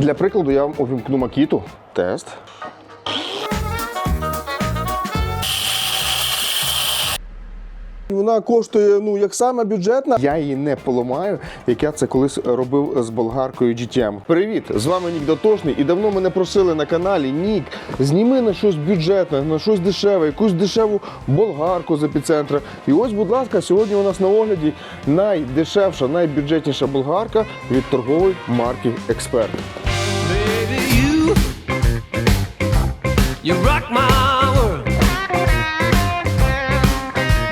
Для прикладу я вам увімкну макіту. Тест. Вона коштує ну як саме бюджетна. Я її не поламаю, як я це колись робив з болгаркою GTM. Привіт! З вами Нік Дотошний. І давно мене просили на каналі Нік, зніми на щось бюджетне, на щось дешеве, якусь дешеву болгарку з епіцентра. І ось, будь ласка, сьогодні у нас на огляді найдешевша, найбюджетніша болгарка від торгової марки Експерт.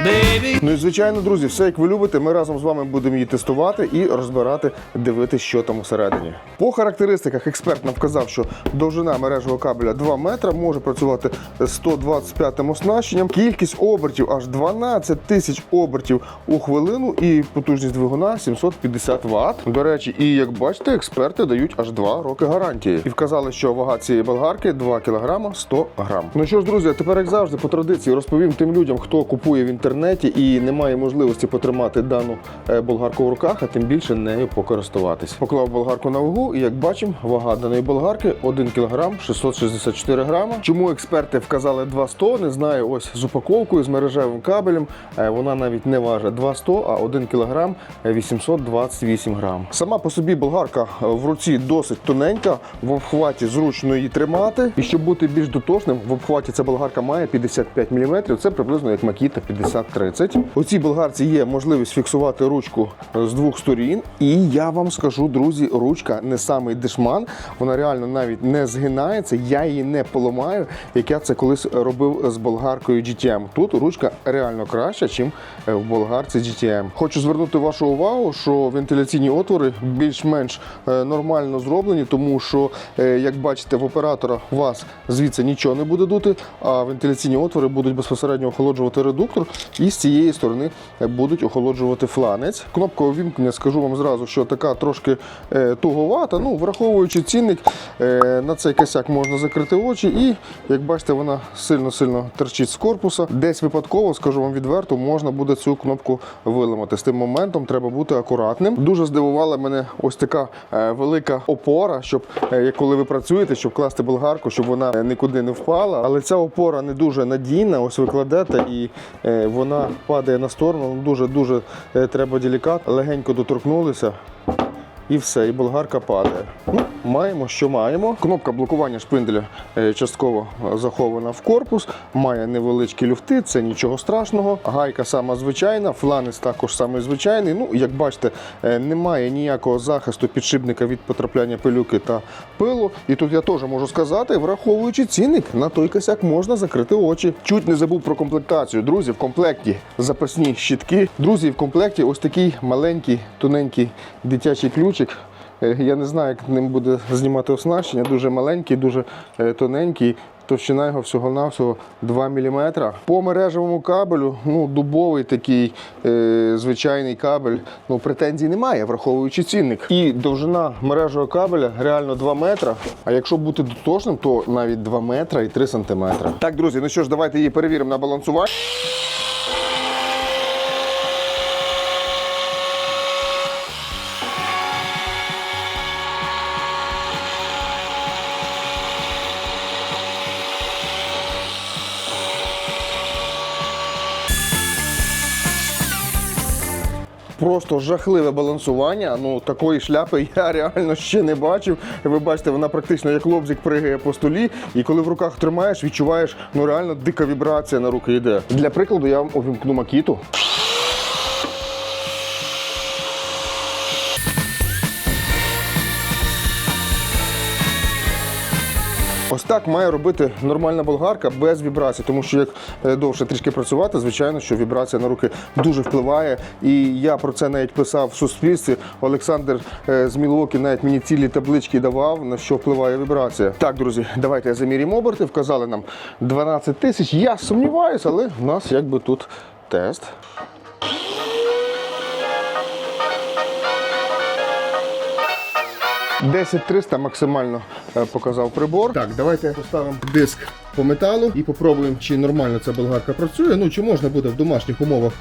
Baby, Ну і звичайно, друзі, все як ви любите. Ми разом з вами будемо її тестувати і розбирати, дивитися, що там усередині. По характеристиках експерт нам вказав, що довжина мережевого кабеля 2 метра, може працювати з 125 оснащенням. Кількість обертів аж 12 тисяч обертів у хвилину і потужність двигуна 750 Вт. До речі, і як бачите, експерти дають аж 2 роки гарантії. І вказали, що вага цієї болгарки 2 кг 100 грам. Ну що ж, друзі, тепер, як завжди, по традиції розповім тим людям, хто купує в інтернеті і не має можливості потримати дану е, болгарку в руках, а тим більше нею покористуватись. Поклав болгарку на вагу, і як бачимо, вага даної болгарки 1 кг 664 грама. Чому експерти вказали 200, не знаю. Ось з упаковкою, з мережевим кабелем. е, Вона навіть не важить 200, а 1 кг 828 грам. Сама по собі болгарка в руці досить тоненька, в обхваті зручно її тримати. І щоб бути більш дотошним, в обхваті ця болгарка має 55 мм. Це приблизно як Makita 5030. У цій болгарці є можливість фіксувати ручку е, з двох сторін. І я вам скажу, друзі, ручка не самий дешман. Вона реально навіть не згинається. Я її не поламаю, як я це колись робив з болгаркою GTM. Тут ручка реально краща, ніж в болгарці GTM. Хочу звернути вашу увагу, що вентиляційні отвори більш-менш е, нормально зроблені, тому що, е, як бачите, в оператора вас звідси нічого не буде дути, а вентиляційні отвори будуть безпосередньо охолоджувати редуктор, і з цієї сторони е, будуть охолоджувати фланець. Кнопка увімкнення, скажу вам зразу, що така трошки е, туговата. Ну, враховуючи цінник, е, на цей косяк можна закрити очі, і як бачите, вона сильно-сильно терчить з корпуса. Десь випадково, скажу вам відверто, можна буде цю кнопку виламати. З тим моментом треба бути акуратним. Дуже здивувала мене ось така велика опора, щоб коли ви працюєте, щоб класти болгарку, щоб вона нікуди не впала. Але ця опора не дуже надійна. Ось ви кладете і вона падає на сторону. Дуже дуже треба делікатно. Легенько доторкнулися. І все, і болгарка падає. Ну, маємо, що маємо. Кнопка блокування шпинделя е, частково е, захована в корпус, має невеличкі люфти, це нічого страшного. Гайка сама звичайна, фланець також самий звичайний. Ну, як бачите, е, немає ніякого захисту підшипника від потрапляння пилюки та пилу. І тут я теж можу сказати, враховуючи цінник, на той косяк можна закрити очі. Чуть не забув про комплектацію. Друзі, в комплекті запасні щітки. Друзі, в комплекті ось такий маленький, тоненький дитячий ключик. Е, Я не знаю, як ним буде знімати оснащення. Дуже маленький, дуже е, тоненький. Товщина його всього-навсього 2 мм. По мережевому кабелю, ну, дубовий такий е, звичайний кабель, ну, претензій немає, враховуючи цінник. І довжина мережевого кабеля реально 2 метра. А якщо бути дотошним, то навіть 2 метра і 3 сантиметри. Так, друзі, ну що ж, давайте її перевіримо на балансування. Просто жахливе балансування. Ну такої шляпи я реально ще не бачив. Ви бачите, вона практично як лобзик пригає по столі. І коли в руках тримаєш, відчуваєш ну реально дика вібрація на руки йде. Для прикладу я вам увімкну макіту. Так має робити нормальна болгарка без вібрацій, тому що як е, довше трішки працювати, звичайно, що вібрація на руки дуже впливає. І я про це навіть писав в суспільстві. Олександр е, з Мілуокі навіть мені цілі таблички давав, на що впливає вібрація. Так, друзі, давайте замірюємо оберти. Вказали нам 12 тисяч. Я сумніваюся, але в нас якби тут тест. Десять 300 максимально е, показав прибор. Так, давайте поставимо диск по металу і попробуємо, чи нормально ця болгарка працює. Ну чи можна буде в домашніх умовах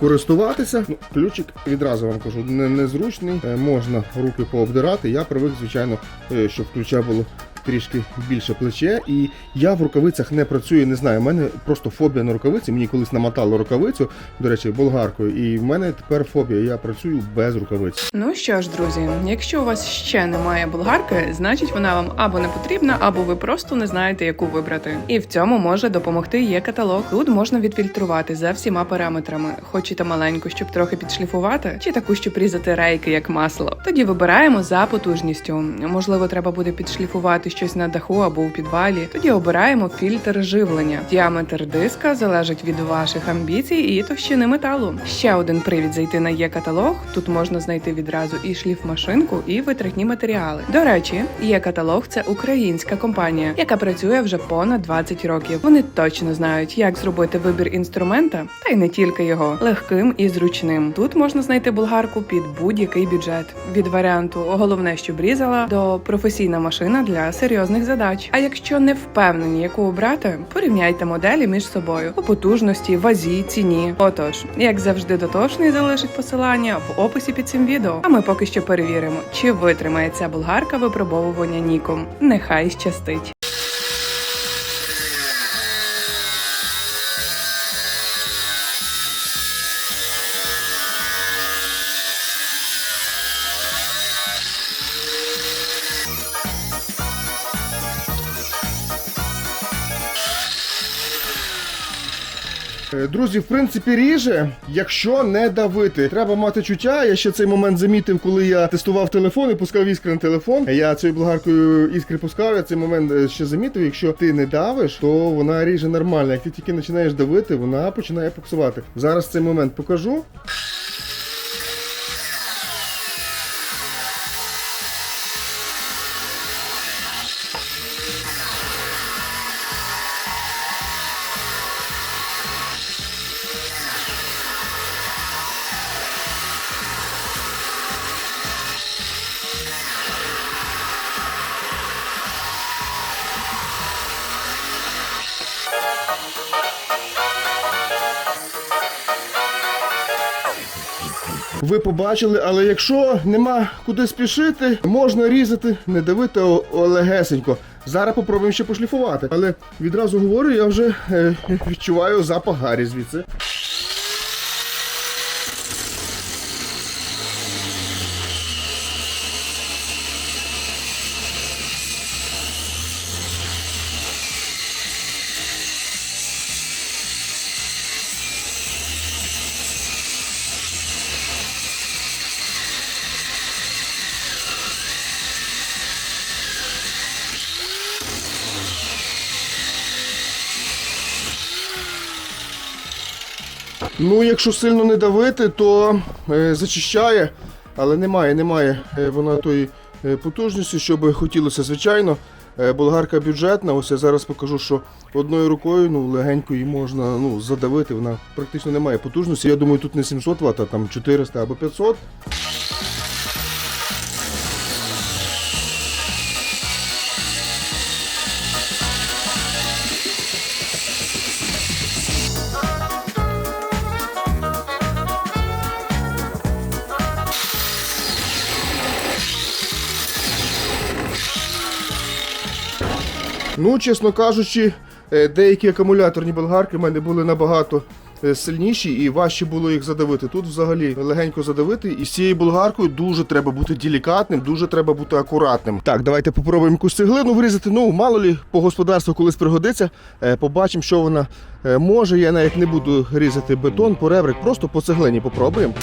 користуватися. Ну, ключик відразу вам кажу, не, незручний. Е, Можна руки пообдирати. Я привик, звичайно, е, щоб ключа було. Трішки більше плече, і я в рукавицях не працюю, не знаю. У мене просто фобія на рукавиці. Мені колись намотало рукавицю, до речі, болгаркою, і в мене тепер фобія. Я працюю без рукавиць. Ну що ж, друзі, якщо у вас ще немає болгарки, значить вона вам або не потрібна, або ви просто не знаєте, яку вибрати. І в цьому може допомогти є каталог. Тут можна відфільтрувати за всіма параметрами. Хочете маленьку, щоб трохи підшліфувати, чи таку, щоб різати рейки як масло. Тоді вибираємо за потужністю. Можливо, треба буде підшліфувати щось на даху або у підвалі. Тоді обираємо фільтр живлення. Діаметр диска залежить від ваших амбіцій і товщини металу. Ще один привід зайти на є каталог. Тут можна знайти відразу і шліфмашинку, і витратні матеріали. До речі, є каталог це українська компанія, яка працює вже понад 20 років. Вони точно знають, як зробити вибір інструмента, та й не тільки його легким і зручним. Тут можна знайти болгарку під будь-який бюджет від варіанту головне, щоб різала до професійна машина для серйозних задач. А якщо не впевнені, яку обрати, порівняйте моделі між собою по потужності, вазі, ціні. Отож, як завжди, дотошний залишить посилання в описі під цим відео. А ми поки що перевіримо, чи витримає ця болгарка випробовування ніком. Нехай щастить. Друзі, в принципі, ріже, якщо не давити. Треба мати чуття. Я ще цей момент замітив, коли я тестував телефон і пускав іскри на телефон. Я цією благаркою іскри пускав, я цей момент е, ще замітив. Якщо ти не давиш, то вона ріже нормально. Як ти тільки починаєш давити, вона починає буксувати. Зараз цей момент покажу. Ви побачили, але якщо нема куди спішити, можна різати, не давити олегесенько. Зараз попробуємо ще пошліфувати. Але відразу говорю, я вже е, відчуваю запах гарі звідси. Ну, якщо сильно не давити, то е, зачищає, але немає, немає е, вона тої е, потужності, що би хотілося, звичайно. Е, болгарка бюджетна, ось я зараз покажу, що одною рукою ну, легенько її можна ну, задавити, вона практично не має потужності. Я думаю, тут не 700 Вт, а там 400 або 500. Ну, чесно кажучи, е, деякі акумуляторні болгарки в мене були набагато е, сильніші і важче було їх задавити. Тут взагалі легенько задавити. І з цією болгаркою дуже треба бути делікатним, дуже треба бути акуратним. Так, давайте попробуємо якусь цеглину вирізати. Ну, мало лі по господарству колись пригодиться. Е, Побачимо, що вона може. Я навіть не буду різати бетон, поребрик, просто по цеглині попробуємо.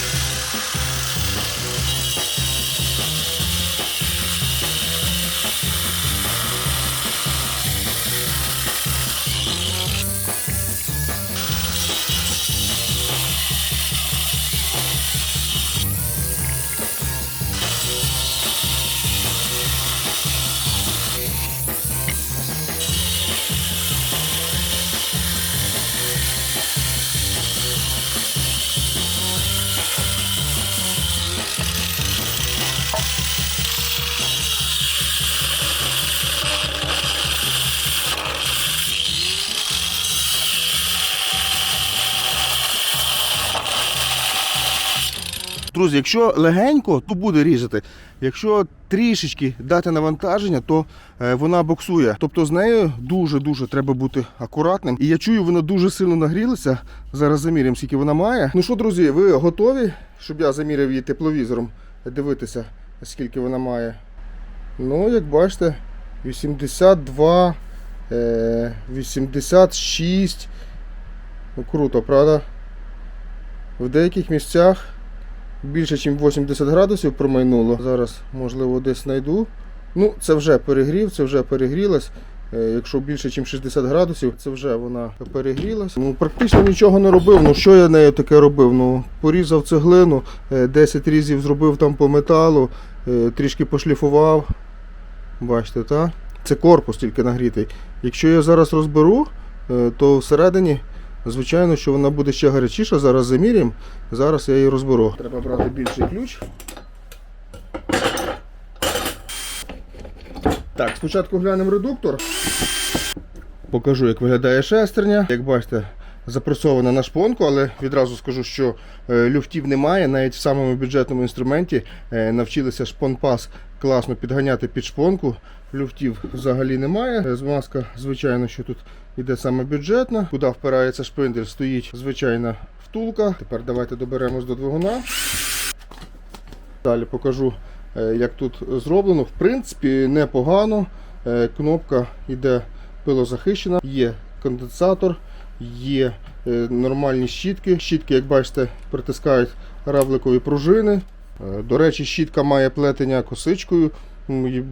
Друзі, якщо легенько, то буде різати. Якщо трішечки дати навантаження, то е, вона боксує. Тобто з нею дуже-дуже треба бути акуратним. І я чую, вона дуже сильно нагрілася. Зараз заміряємо, скільки вона має. Ну що, друзі, ви готові, щоб я заміряв її тепловізором, дивитися, скільки вона має? Ну, як бачите, 82, е, 86. Ну, круто, правда? В деяких місцях більше, ніж 80 градусів промайнуло. Зараз, можливо, десь знайду. Ну, це вже перегрів, це вже перегрілась. Е, Якщо більше, ніж 60 градусів, це вже вона перегрілась. Ну, практично нічого не робив. Ну, що я нею таке робив? Ну, порізав цеглину, е, 10 різів зробив там по металу, е, трішки пошліфував. Бачите, так? Це корпус тільки нагрітий. Якщо я зараз розберу, е, то всередині, звичайно, що вона буде ще гарячіша. Зараз замірюємо, Зараз я її розберу. Треба брати більший ключ. Так, спочатку глянемо редуктор. Покажу, як виглядає шестерня. Як бачите, запресована на шпонку, але відразу скажу, що е, люфтів немає. Навіть в самому бюджетному інструменті е, навчилися шпонпас класно підганяти під шпонку. Люфтів взагалі немає. Е, Змазка, звичайно, що тут іде саме бюджетна. Куди впирається шпиндель, стоїть звичайна втулка. Тепер давайте доберемось до двигуна. Далі покажу, як тут зроблено. В принципі, непогано. Кнопка йде пилозахищена, є конденсатор, є е, нормальні щітки. Щітки, як бачите, притискають равликові пружини. Е, До речі, щітка має плетення косичкою.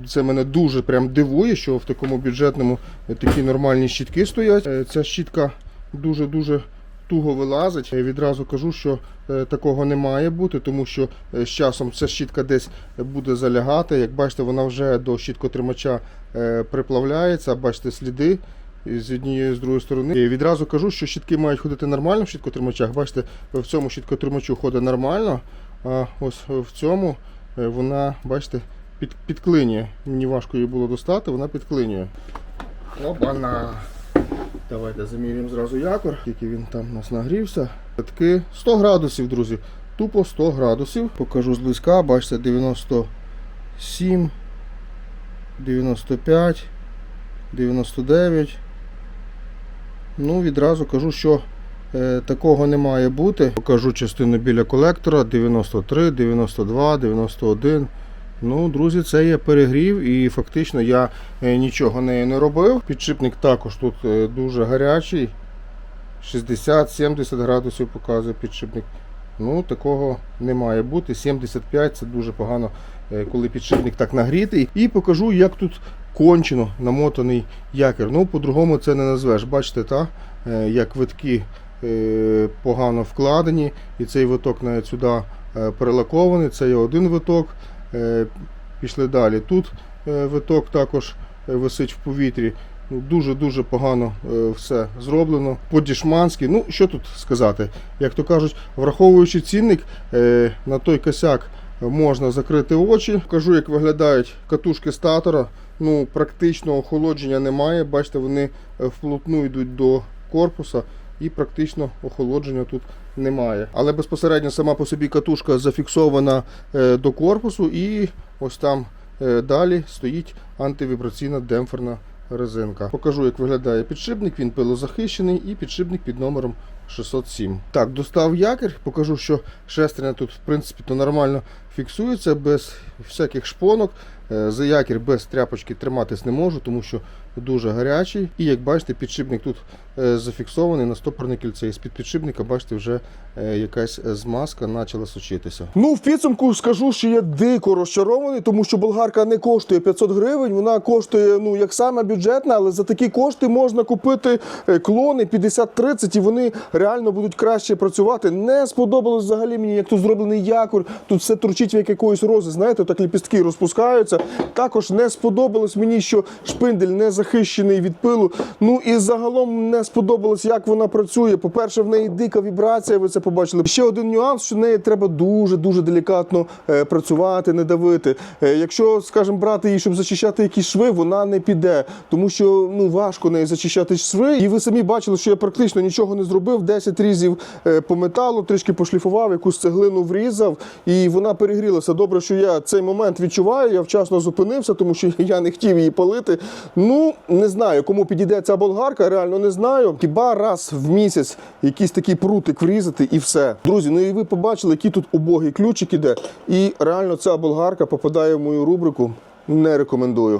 Це мене дуже прям дивує, що в такому бюджетному е, такі нормальні щітки стоять. Ця щітка дуже-дуже туго вилазить. Я відразу кажу, що такого не має бути, тому що з часом ця щітка десь буде залягати. Як бачите, вона вже до щіткотримача приплавляється. Бачите сліди з однієї з другої сторони. І відразу кажу, що щітки мають ходити нормально в щіткотримачах. Бачите, в цьому щіткотримачу ходить нормально, а ось в цьому е, вона, бачите, під, підклинює. Мені важко її було достати, вона підклинює. Опана! Давайте замірюємо зразу якор, який він там у нас нагрівся. Таки 100 градусів, друзі. Тупо 100 градусів. Покажу зблизька, бачите, 97, 95, 99. Ну, відразу кажу, що е, такого не має бути. Покажу частину біля колектора 93, 92, 91. Ну, друзі, це є перегрів і фактично я е, нічого нею не робив. Підшипник також тут е, дуже гарячий. 60-70 градусів показує підшипник. Ну, такого не має бути. 75 це дуже погано, е, коли підшипник так нагрітий. І покажу, як тут кончено намотаний якір. Ну, по-другому це не назвеш. Бачите, та? е, як витки е, погано вкладені. І цей виток навіть сюди перелакований. Це є один виток. Пішли далі. Тут виток також висить в повітрі. Ну, Дуже-дуже погано е, все зроблено. По-дішманськи. Ну, що тут сказати? Як то кажуть, враховуючи цінник, е, на той косяк можна закрити очі. Кажу, як виглядають катушки статора. Ну, практично охолодження немає. Бачите, вони е, вплотну йдуть до корпуса і практично охолодження тут немає. Але безпосередньо сама по собі катушка зафіксована до корпусу і ось там далі стоїть антивібраційна демпферна резинка. Покажу, як виглядає підшипник. Він пилозахищений і підшипник під номером 607. Так, достав якір, покажу, що шестерня тут в принципі то нормально фіксується без всяких шпонок. Е, За якір без тряпочки триматись не можу, тому що дуже гарячий. І як бачите, підшипник тут е, зафіксований на стопорне кільце. І з-під підшипника, бачите, вже е, якась змазка почала сучитися. Ну, в підсумку скажу, що я дико розчарований, тому що болгарка не коштує 500 гривень, вона коштує ну як саме бюджетна, але за такі кошти можна купити клони 50-30 і вони реально будуть краще працювати. Не сподобалось взагалі мені, як тут зроблений якор. Тут все торчить як якоїсь рози. Знаєте, так ліпістки розпускаються. Також не сподобалось мені, що шпиндель не захищений від пилу. Ну і загалом не сподобалось, як вона працює. По-перше, в неї дика вібрація, ви це побачили. Ще один нюанс, що неї треба дуже дуже делікатно е, працювати, не давити. Е, якщо, скажімо, брати її, щоб зачищати якісь шви, вона не піде, тому що ну важко неї зачищати шви. І ви самі бачили, що я практично нічого не зробив. 10 різів е, по металу, трішки пошліфував, якусь цеглину врізав, і вона перегрілася. Добре, що я цей момент відчуваю. Я вчасно зупинився, тому що я не хотів її палити. Ну не знаю, кому підійде ця болгарка, реально не знаю. Хіба раз в місяць якийсь такий прутик врізати і все. Друзі, ну і ви побачили, який тут убогий ключик іде. І реально ця болгарка попадає в мою рубрику. Не рекомендую.